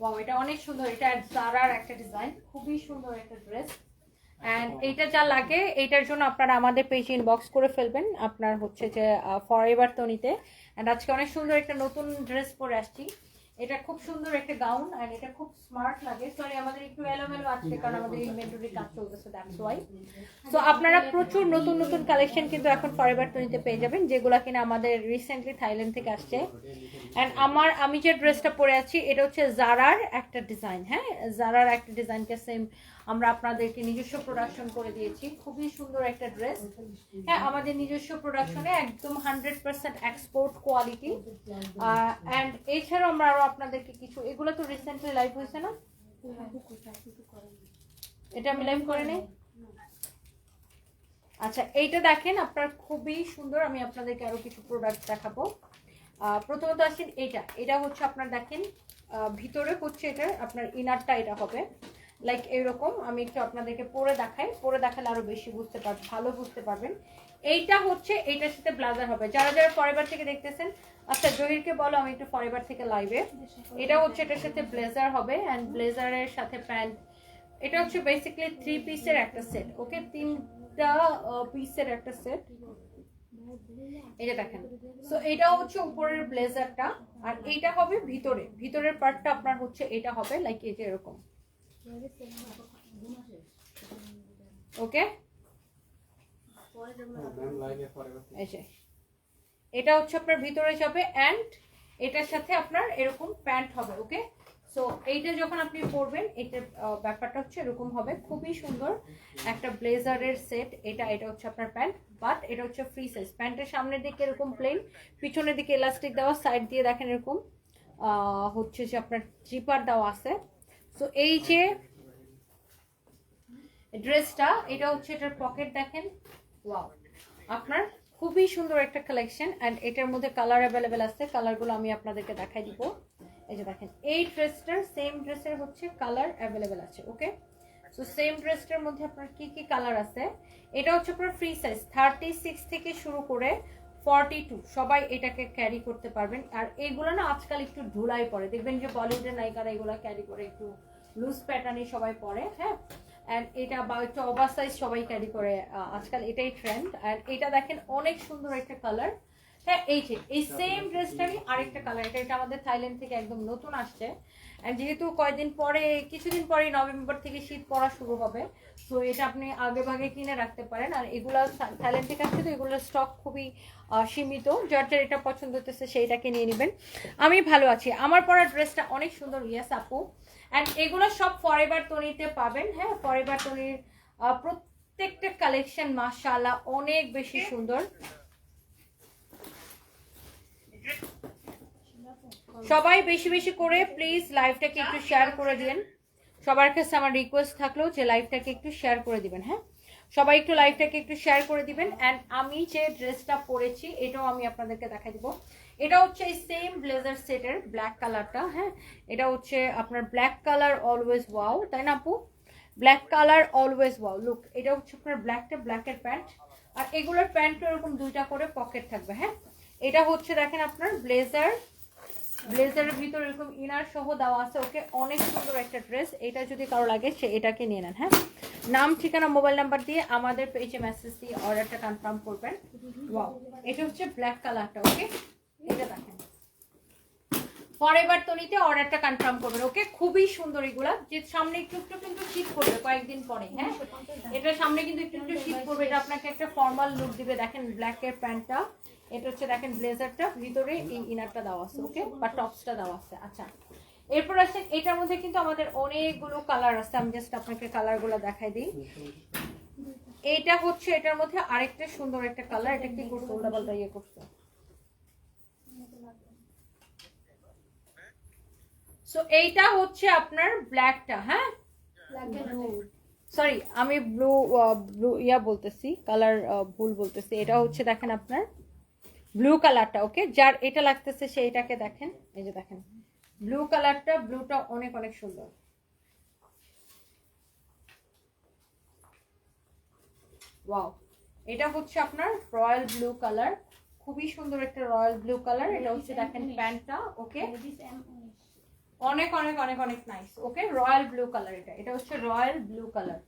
Wow এটা অনেক সুন্দর। এটা জারার একটা ডিজাইন খুবই সুন্দর একটা ড্রেস অ্যান্ড এইটা যা লাগে এইটার জন্য আপনারা আমাদের পেজ ইনবক্স করে ফেলবেন। আপনার হচ্ছে যে ফর এভার তনিতে অ্যান্ড আজকে অনেক সুন্দর একটা নতুন ড্রেস পরে আসছি। এটা খুব সুন্দর একটা গাউন আর এটা খুব স্মার্ট লাগে। সরি আমাদের একটু এলোমেলো আছে কারণ আমাদের ইনভেন্টরি কাজ চলতেছে দ্যাটস ওয়াই সো আপনারা প্রচুর নতুন নতুন কালেকশন কিন্তু এখন ফরএভার টোয়েন্টিতে পেয়ে যাবেন যেগুলো কিনা আমাদের রিসেন্টলি থাইল্যান্ড থেকে আসছে। অ্যান্ড আমার আমি যে ড্রেসটা পরে আছি এটা হচ্ছে জারার একটা ডিজাইন হ্যাঁ? জারার একটা ডিজাইনকে সেম আমরা আপনাদেরকে নিজস্ব প্রোডাকশন করে দিয়েছি। খুবই সুন্দর একটা ড্রেস হ্যাঁ আমাদের নিজস্ব প্রোডাকশনে একদম hundred percent export quality and এছাড়াও আমরা আরও আপনাদেরকে কিছু এগুলো তো রিসেন্টলি লাইভ হয়েছে না? এটা আমি লাইভ করে নেই? আচ্ছা এইটা দেখেন, আপনার খুবই সুন্দর। আমি আপনাদেরকে আরও কিছু প্রোডাক্ট দেখাবো। প্রথমত আসেন এটা এটা হচ্ছে আপনার দেখেন ভিতরে হচ্ছে এটা, আপনার ইনারটা এটা হবে। লাইক এরকম আমি একটু আপনাদেরকে পরে দেখাই। পরে দেখালে আরও বেশি বুঝতে পারবেন, ভালো বুঝতে পারবেন। এইটা হচ্ছে, এইটার সাথে ব্লাজার হবে। যারা যারা ফরেবার থেকে দেখতেছেন আচ্ছা জহিরকে বলো, আমি একটু ফরেবার থেকে লাইভে এটা হচ্ছে, এটার সাথে ব্লেজার হবে অ্যান্ড ব্লেজারের সাথে প্যান্ট এটা হচ্ছে বেসিক্যালি থ্রি পিসের একটা সেট ওকে তিনটা পিসের একটা সেট এটা দেখেন। সো এটা হচ্ছে উপরের ব্লেজারটা আর এইটা হবে ভিতরে। ভিতরের পার্টটা আপনার হচ্ছে, এটা হবে লাইক এই যে এরকম। ওকে? এটা হচ্ছে আপনার ভিতরে যাবে অ্যান্ড এটার সাথে আপনার এরকম প্যান্ট হবে, ওকে? সো এইটা যখন আপনি পরবেন, এটার ব্যাপারটা হচ্ছে এরকম হবে। খুবই সুন্দর একটা ব্লেজারের সেট। এটা এটা হচ্ছে আপনার প্যান্ট বাট এটা হচ্ছে ফ্রি সাইজ প্যান্টের সামনের দিকে এরকম প্লেন পিছনের দিকে এলাস্টিক দেওয়া সাইড দিয়ে দেখেন এরকম হচ্ছে যে আপনার জিপার দেওয়া আছে। সো এই যে ড্রেসটা এটা হচ্ছে এটার পকেট দেখেন। ওয়াও আপনার খুবই সুন্দর একটা কালেকশন অ্যান্ড এটার মধ্যে কালার অ্যাভেলেবেল আছে। কালারগুলো আমি আপনাদেরকে দেখাই দিব। এই যে দেখেন, এই ড্রেসটার সেম ড্রেসের হচ্ছে কালার অ্যাভেলেবেল আছে ওকে সো সেম ড্রেসটার মধ্যে আপনার কি কি কালার আছে? এটা হচ্ছে আপনার ফ্রি সাইজ থার্টি সিক্স থেকে শুরু করে ফর্টি টু সবাই এটাকে ক্যারি করতে পারবেন। আর এগুলো না আজকাল একটু ধুলাই পড়ে। দেখবেন যে বলিউডের নায়িকারা এগুলো ক্যারি করে একটু লুজ প্যাটার্নই সবাই পরে হ্যাঁ? অ্যান্ড এটা বা একটু ওভার সাইজ সবাই ক্যারি করে আজকাল এটাই ট্রেন্ড অ্যান্ড এটা দেখেন অনেক সুন্দর একটা কালার হ্যাঁ এই যে, এই সেম ড্রেসটারই আরেকটা কালার এটা এটা আমাদের থাইল্যান্ড থেকে একদম নতুন আসছে। অ্যান্ড যেহেতু কয়েকদিন পরে, কিছুদিন পরে নভেম্বর থেকে শীত পড়া শুরু হবে তো এটা আপনি আগে ভাগে কিনে রাখতে পারেন। আর এগুলো থাইল্যান্ড থেকে আসছে তো এগুলোর স্টক খুবই সীমিত। যার যার এটা পছন্দ হতেছে সেইটাকে নিয়ে নেবেন। আমি ভালো আছি। আমার পরা ড্রেসটা অনেক সুন্দর। ইয়াস আপু। অ্যান্ড এগুলো সব ফরেভার তনিতে পাবেন। হ্যাঁ ফরেভার তনির প্রত্যেকটা কালেকশন মাশাআল্লাহ অনেক বেশি সুন্দর। সবাই বেশি বেশি করে প্লিজ লাইভটাকে একটু শেয়ার করে দিন। সবার কাছে আমার রিকোয়েস্ট থাকল যে লাইভটাকে একটু শেয়ার করে দিবেন হ্যাঁ? সবাই একটু লাইভটাকে একটু শেয়ার করে দিবেন অ্যান্ড আমি যে ড্রেসটা পরেছি, এটাও আমি আপনাদেরকে দেখা দিব। এটা হচ্ছে এই সেম ব্লেজার সেটের ব্ল্যাক কালারটা হ্যাঁ? এটা হচ্ছে আপনার ব্ল্যাক কালার অলওয়েজ ওয়াও তাই না আপু? Black colour always wow look এটা হচ্ছে আপনার ব্ল্যাকটা ব্ল্যাকের প্যান্ট আর এগুলোর প্যান্ট এরকম দুইটা করে পকেট থাকবে হ্যাঁ? এটা হচ্ছে দেখেন আপনার ব্লেজার ব্লেজারের ভিতরে এরকম ইনার সহ দেওয়া আছে। ওকে অনেক সুন্দর একটা ড্রেস এটা যদি কারও লাগে, সে এটাকে নিয়ে নেন হ্যাঁ? নাম, ঠিকানা মোবাইল নাম্বার দিয়ে আমাদের পেজে মেসেজ দিয়ে অর্ডারটা কনফার্ম করবেন। এটা হচ্ছে ব্ল্যাক কালারটা ওকে এটা দেখেন। ফরএভার তনিতে অর্ডারটা কনফার্ম করবেন ওকে খুবই সুন্দর এগুলা। যে সামনে একটু একটু কিন্তু শীত পড়বে কয়েকদিন পরে হ্যাঁ? এটা সামনে কিন্তু একটু একটু শীত পড়বে। এটা আপনাকে একটা ফর্মাল লুক দিবে। দেখেন ব্ল্যাকের প্যান্টটা। এটা হচ্ছে দেখেন ব্লেজারটা ভিতরে এই ইনারটা দেওয়া আছে ওকে বা টপসটা দেওয়া আছে আচ্ছা। এরপর আসেন এটার মধ্যে কিন্তু আমাদের অনেকগুলো কালার আছে আমি জাস্ট আপনাকে কালারগুলো দেখাই দিই। এইটা হচ্ছে এটার মধ্যে আরেকটা সুন্দর একটা কালার এটা কি করছে উল্টা পাল্টা ইয়ে করছে? সো এইটা হচ্ছে আপনার ব্ল্যাকটা হ্যাঁ? সরি আমি ব্লু ব্লু ইয়া বলতেছি কালার ভুল বলতেছি। এটা হচ্ছে দেখেন আপনার ব্লু কালারটা ওকে যার এটা লাগতেছে সেইটাকে দেখেন। এই যে দেখেন ব্লু কালারটা ব্লুটা অনেক অনেক সুন্দর। ওয়াও এটা হচ্ছে আপনার রয়্যাল ব্লু কালার খুবই সুন্দর একটা রয়্যাল ব্লু কালার এটা হচ্ছে দেখেন প্যান্টটা ওকে অনেক অনেক অনেক অনেক nice okay royal blue colour এটা। এটা হচ্ছে royal blue colour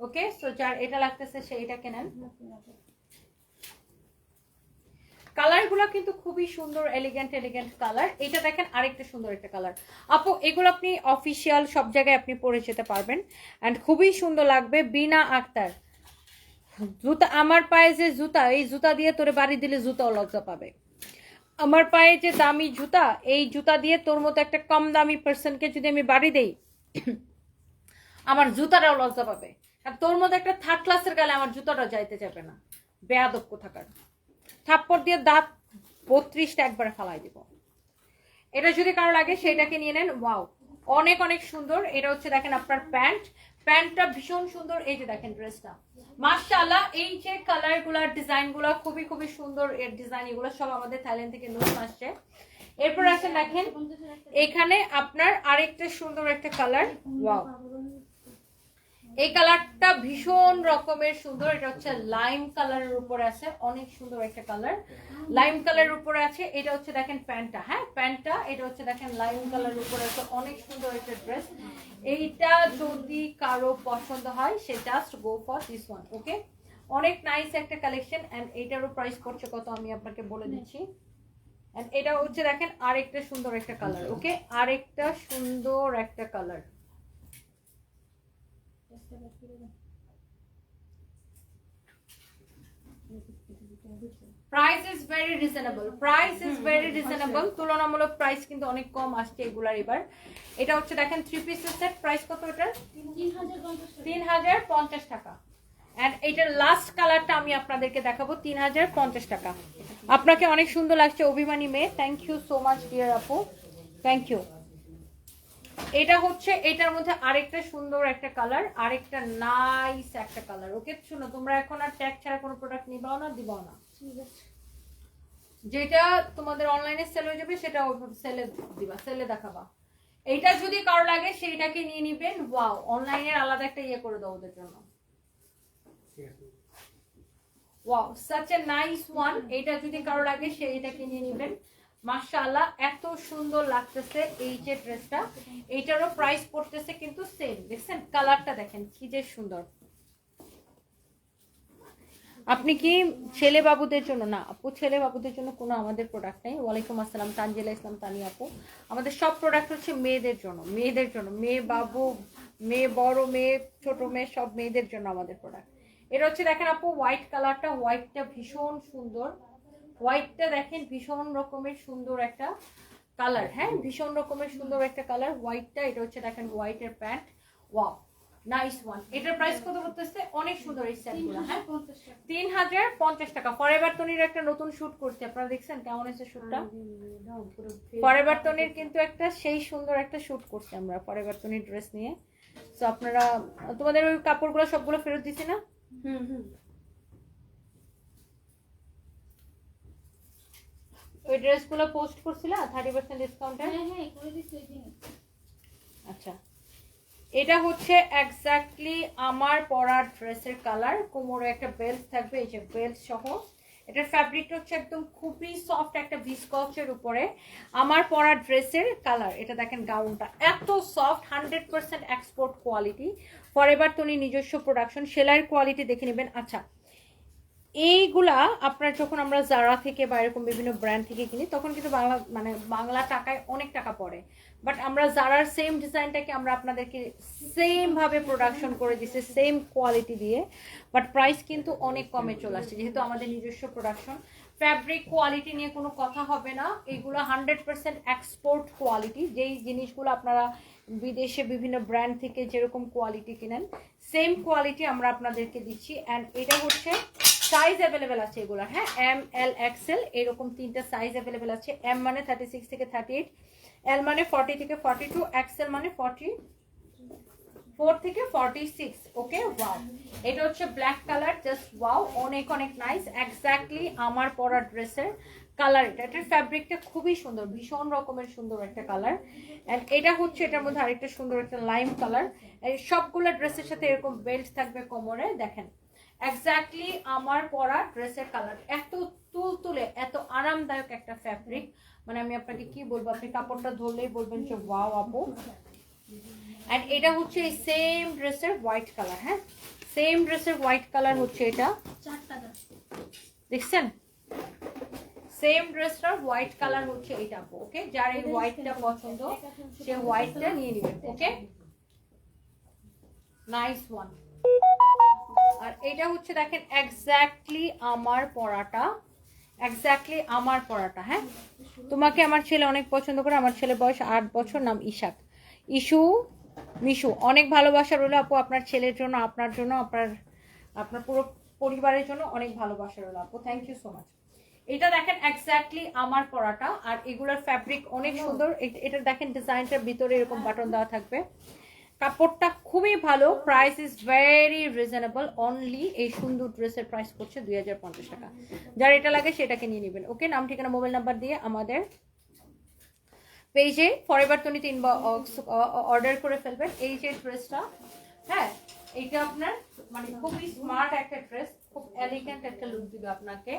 okay so যার এটা লাগতেছে সে এটা কেনেন কালারগুলো কিন্তু খুবই সুন্দর এলিগেন্ট এলিগেন্ট কালার। এটা দেখেন আরেকটা সুন্দর একটা কালার। আপু, এগুলো আপনি অফিসিয়াল সব জায়গায় আপনি পরে যেতে পারবেন। অ্যান্ড খুবই সুন্দর লাগবে বিনা আক্তার। জুতা, আমার পায়ে যে জুতা, এই জুতা দিয়ে তোরে বাড়ি দিলে জুতাও লজ্জা পাবে। আমার পায়ে যে দামি জুতা, এই জুতা দিয়ে তোর মতো একটা কম দামি পার্সনকে যদি আমি বাড়ি দেই, আমার জুতাটাও লজ্জা পাবে। আর তোর মতো একটা থার্ড ক্লাসের গালে আমার জুতাটা যাইতে যাবে না। বেয়াদব কোথাকার। থাপ্পড় দিয়ে দাঁত বত্রিশটা একবারে ফালাই দিব। এটা যদি কারও লাগে সেটাকে নিয়ে নেন। ওয়াও, অনেক অনেক সুন্দর। এটা হচ্ছে দেখেন আপনার প্যান্ট। প্যান্টটা ভীষণ সুন্দর। এই যে দেখেন ড্রেসটা। মার্শাল্লাহ এই যে কালারগুলার ডিজাইনগুলা খুবই খুবই সুন্দর এর ডিজাইন এগুলো সব আমাদের থাইল্যান্ড থেকে নতুন আসছে। এরপর আছে দেখেন, এখানে আপনার আরেকটা সুন্দর একটা কালার ওয়াও এই কালারটা ভীষণ রকমের সুন্দর। এটা হচ্ছে লাইম কালারের উপরে আছে। অনেক সুন্দর একটা কালার লাইম কালারের উপরে আছে। এটা হচ্ছে দেখেন প্যান্টটা। হ্যাঁ প্যান্টটা, এটা হচ্ছে দেখেন লাইম কালারের উপরে আছে। অনেক সুন্দর একটা ড্রেস এইটা যদি কারও পছন্দ হয়, সে just go for this one okay অনেক নাইস একটা কালেকশন এন্ড এটারও প্রাইস করছে কত আমি আপনাকে বলে দিচ্ছি। এটা হচ্ছে দেখেন আরেকটা সুন্দর একটা কালার ওকে আরেকটা সুন্দর একটা colour price is very reasonable price is very reasonable তুলনামূলক প্রাইস কিন্তু অনেক কম আসছে এগুলার এবার। এটা হচ্ছে দেখেন থ্রি পিসের সেট প্রাইস কত এটার? তিন হাজার পঞ্চাশ টাকা। অ্যান্ড এটার লাস্ট কালারটা আমি আপনাদেরকে দেখাবো তিন হাজার পঞ্চাশ টাকা। আপনাকে অনেক সুন্দর লাগছে অভিমানী মেয়ে। Thank you so much dear আপু। থ্যাংক ইউ এটা হচ্ছে এটার মধ্যে আরেকটা সুন্দর একটা কালার আরেকটা নাইস একটা কালার ওকে শুনো তোমরা এখন আর ট্যাগ ছাড়া কোনো প্রোডাক্ট নিবাও না দিবাও না। যেটা তোমাদের অনলাইনে সেল হয়ে যাবে সেটা সেলে দিবা সেলে দেখাবা। এইটা যদি কারও লাগে সেইটাকে নিয়ে নিবেন ওয়াও অনলাইনের আলাদা একটা ইয়ে করে দাও ওদের জন্য। Wow such a nice one এটা যদি কারও লাগে সেইটাকে নিয়ে নিবেন। মাশাআল্লাহ, এত সুন্দর লাগতেছে এই যে ড্রেসটা। এইটারও প্রাইস পড়তেছে কিন্তু সেম দেখছেন? কালারটা দেখেন, কি যে সুন্দর। আপনি কি ছেলে বাবুদের জন্য, না, আপু, ছেলে বাবুদের জন্য কোনো আমাদের প্রোডাক্ট নেই। ওয়ালাইকুম আসসালাম, তানজিলা ইসলাম, তানি আপু। আমাদের সব প্রোডাক্ট হচ্ছে মেয়েদের জন্য মেয়েদের জন্য। মেয়ে বাবু, মেয়ে বড় মেয়ে, ছোট মেয়ে, সব মেয়েদের জন্য আমাদের প্রোডাক্ট এটা হচ্ছে দেখেন আপু হোয়াইট কালারটা হোয়াইটটা ভীষণ সুন্দর। হোয়াইটটা দেখেন ভীষণ রকমের সুন্দর একটা কালার হ্যাঁ? ভীষণ রকমের সুন্দর একটা কালার হোয়াইটটা এটা হচ্ছে দেখেন হোয়াইটের প্যান্ট ওয়াও নাইস ওয়ান এটার প্রাইস কত করতেছে? অনেক সুন্দর এই সেটগুলো হ্যাঁ? তিন হাজার পঞ্চাশ টাকা। ফরেভার তনির একটা নতুন শুট করছে। আপনারা দেখছেন কেমন হয়েছে শুটটা ফরেভার তনির কিন্তু একটা সেই সুন্দর একটা শুট করছে আমরা ফরেভার তনির ড্রেস নিয়ে। তো আপনারা তোমাদের ওই কাপড়গুলো সবগুলো ফেরত দিছি না? হুম হুম। ওই ড্রেসগুলো পোস্ট করছিলা? থার্টি পার্সেন্ট ডিসকাউন্টে হ্যাঁ হ্যাঁ। আচ্ছা। এটা হচ্ছে এক্স্যাক্টলি আমার পরার ড্রেসের কালার কোমরে একটা বেল্ট থাকবে এই যে বেল্ট সহ। এটার ফ্যাব্রিকটা হচ্ছে একদম খুবই সফট একটা ভিসকচের উপরে। আমার পরা ড্রেসের কালার এটা দেখেন গাউনটা এত soft hundred percent export quality forever Toni নিজস্ব প্রোডাকশন সেলাইয়ের কোয়ালিটি দেখে নেবেন। আচ্ছা এইগুলা আপনার যখন আমরা জারা থেকে বা এরকম বিভিন্ন ব্র্যান্ড থেকে কিনি, তখন কিন্তু বাংলা মানে বাংলা টাকায় অনেক টাকা পড়ে। বাট আমরা জারার সেম ডিজাইনটাকে আমরা আপনাদেরকে সেমভাবে প্রোডাকশন করে দিচ্ছি সেম কোয়ালিটি দিয়ে। বাট প্রাইস কিন্তু অনেক কমে চলে আসছে, যেহেতু আমাদের নিজস্ব প্রোডাকশন ফ্যাব্রিক কোয়ালিটি নিয়ে কোনো কথা হবে না, এগুলো হান্ড্রেড পার্সেন্ট এক্সপোর্ট কোয়ালিটি যেই জিনিসগুলো আপনারা বিদেশে বিভিন্ন ব্র্যান্ড থেকে যেরকম কোয়ালিটি কিনেন সেম কোয়ালিটি আমরা আপনাদেরকে দিচ্ছি। অ্যান্ড এটা হচ্ছে সাইজ অ্যাভেলেবেল আছে এগুলো হ্যাঁ? এম এল এক্সেল এরকম তিনটা সাইজ অ্যাভেলেবেল আছে। এম মানে থার্টি সিক্স থেকে থার্টি এইট এল মানে ফর্টি থেকে ফর্টি টু এক্সেল মানে ফর্টি ফোর থেকে ফর্টি সিক্স ওকে ওয়াও এটা হচ্ছে ব্ল্যাক কালার জাস্ট ওয়াও অনেক অনেক নাইস এক্স্যাক্টলি আমার পরা ড্রেসের কালার এটা। এটার ফ্যাব্রিকটা খুবই সুন্দর, ভীষণ রকমের সুন্দর একটা কালার অ্যান্ড এটা হচ্ছে, এটার মধ্যে আরেকটা সুন্দর একটা লাইম কালার সবগুলো ড্রেসের সাথে এরকম বেল্ট থাকবে কোমরে, দেখেন। এক্স্যাক্টলি আমার পরা ড্রেসের কালার এত তুল তুলে এত আরামদায়ক একটা ফ্যাব্রিক মানে আমি আপনাকে কি বলব, আপনি কাপড়টা ধরলেই বলবেন যে ওয়াও আপু। অ্যান্ড এটা হচ্ছে এই সেম ড্রেসের হোয়াইট কালার হ্যাঁ? সেম ড্রেসের হোয়াইট কালার হচ্ছে এটা। দেখছেন? সেম ড্রেসটার হোয়াইট কালার হচ্ছে এটা, আপু, ওকে? যার এই হোয়াইটটা পছন্দ, সে হোয়াইটটা নিয়ে নেবেন, ওকে? নাইস ওয়ান আর এটা হচ্ছে দেখেন এক্স্যাক্টলি আমার পড়াটা এক্স্যাক্টলি আমার পড়াটা হ্যাঁ? তোমাকে আমার ছেলে অনেক পছন্দ করে, আমার ছেলে বয়স আট বছর, নাম ইশাক। ইস্যু মিশু, অনেক ভালোবাসা রইল আপু আপনার ছেলের জন্য, আপনার জন্য, আপনার আপনার পুরো পরিবারের জন্য অনেক ভালোবাসা রইল আপু। থ্যাংক ইউ সো মাচ এটা দেখেন এক্স্যাক্টলি আমার পরাটা, আর এগুলোর ফ্যাব্রিক অনেক সুন্দর। এটা দেখেন ডিজাইনটার ভিতরে এরকম বাটন দেওয়া থাকবে। কাপড়টা খুবই ভালো। Price is very reasonable only এই সুন্দর ড্রেসের প্রাইস করছে দুই হাজার পঞ্চাশ টাকা। যার এটা লাগে সেটাকে নিয়ে নেবেন। ওকে নাম, ঠিকানা মোবাইল নাম্বার দিয়ে আমাদের পেজে ফরএভার তনিতে ইনবক্স অর্ডার করে ফেলবেন। এই যে ড্রেসটা হ্যাঁ এইটা আপনার মানে খুবই স্মার্ট একটা ড্রেস খুব এলিগেন্ট একটা লুক দিবে আপনাকে।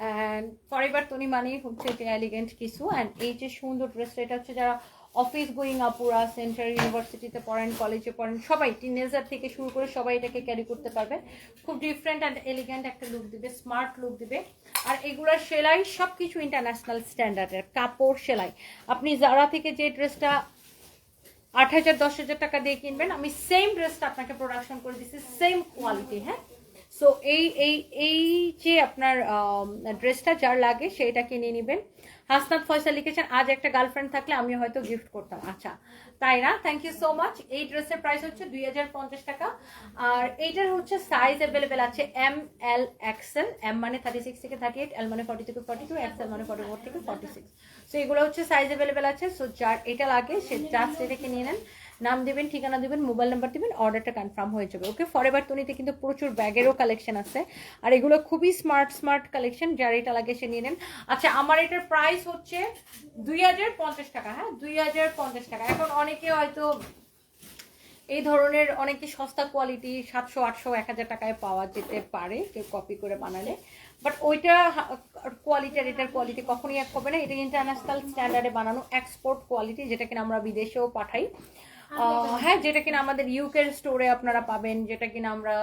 অ্যান্ড ফরএভার তনি মানেই হচ্ছে এটা এলিগেন্ট কিছু। অ্যান্ড এই যে সুন্দর ড্রেসটা এটা হচ্ছে যারা অফিস গোয়িং আপুরা সেন্ট্রাল ইউনিভার্সিটিতে পড়েন কলেজে পড়েন, সবাই টিনেজার থেকে শুরু করে সবাই এটাকে ক্যারি করতে পারবে। খুব ডিফারেন্ট অ্যান্ড এলিগেন্ট একটা লুক দিবে স্মার্ট লুক দিবে। আর এগুলোর সেলাই সব কিছু ইন্টারন্যাশনাল স্ট্যান্ডার্ডের কাপড় সেলাই। আপনি যারা থেকে যে ড্রেসটা আট হাজার, দশ হাজার টাকা দিয়ে কিনবেন, আমি সেম ড্রেসটা আপনাকে প্রোডাকশন করে দিচ্ছি সেম কোয়ালিটি হ্যাঁ? সো এই এই এই যে আপনার ড্রেসটা যার লাগে সেটা কিনে নেবেন। হাসনাত ফয়সা লিখেছেন, আজ একটা গার্লফ্রেন্ড থাকলে আমি হয়তো গিফট করতাম। আচ্ছা তাই না? থ্যাংক ইউ সো মাচ এই ড্রেসের প্রাইস হচ্ছে দুই হাজার পঞ্চাশ টাকা। আর এইটার হচ্ছে সাইজ অ্যাভেলেবেল আছে এম এল এক্সেল এম মানে থার্টি সিক্স থেকে থার্টি এইট এল মানে ফর্টি থেকে ফর্টি টু এক্সেল মানে ফর্টি ফোর থেকে ফর্টি সিক্স সো এগুলো হচ্ছে সাইজ অ্যাভেলেবেল আছে। সো যার এটা লাগে, সে জাস্ট এটাকে নিয়ে নেন। নাম দেবেন, ঠিকানা দিবেন মোবাইল নাম্বার দিবেন অর্ডারটা কনফার্ম হয়ে যাবে। ওকে ফরএভার তনিতে কিন্তু প্রচুর ব্যাগেরও কালেকশন আছে। আর এগুলো খুবই স্মার্ট স্মার্ট কালেকশন যার এটা লাগে সে নিয়ে নেন। আচ্ছা আমার এটার প্রাইস হচ্ছে দুই হাজার পঞ্চাশ টাকা হ্যাঁ? দুই হাজার পঞ্চাশ টাকা। এখন অনেকে হয়তো এই ধরনের অনেকে সস্তা কোয়ালিটি সাতশো, আটশো, এক হাজার টাকায় পাওয়া যেতে পারে, কেউ কপি করে বানালে। বাট ওইটা কোয়ালিটি আর এটার কোয়ালিটি কখনই এক হবে না। এটা ইন্টারন্যাশনাল স্ট্যান্ডার্ডে বানানো এক্সপোর্ট কোয়ালিটি যেটা কিনা আমরা বিদেশেও পাঠাই। হ্যাঁ যেটা কিনা আমাদের ইউকের স্টোরে আপনারা পাবেন, যেটা কিনা আমরা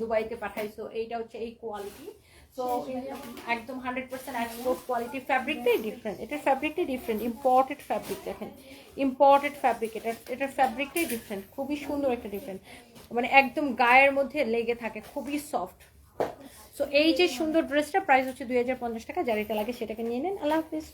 দুবাইতে পাঠাই সো এইটা হচ্ছে এই কোয়ালিটি সো একদম হান্ড্রেড পার্সেন্ট এক্সপোর্ট কোয়ালিটি ফ্যাব্রিকটাই ডিফারেন্ট এটার ফ্যাব্রিকটাই ডিফারেন্ট ইম্পর্টেড ফ্যাব্রিক দেখেন ইম্পর্টেড ফ্যাব্রিক এটা এটার ফ্যাব্রিকটাই ডিফারেন্ট খুবই সুন্দর একটা ডিফারেন্ট মানে একদম গায়ের মধ্যে লেগে থাকে, খুবই সফট সো এই যে সুন্দর ড্রেসটা প্রাইস হচ্ছে দুই হাজার পঞ্চাশ টাকা, যার এটা লাগে সেটাকে নিয়ে নেন। আল্লাহ হাফিজ।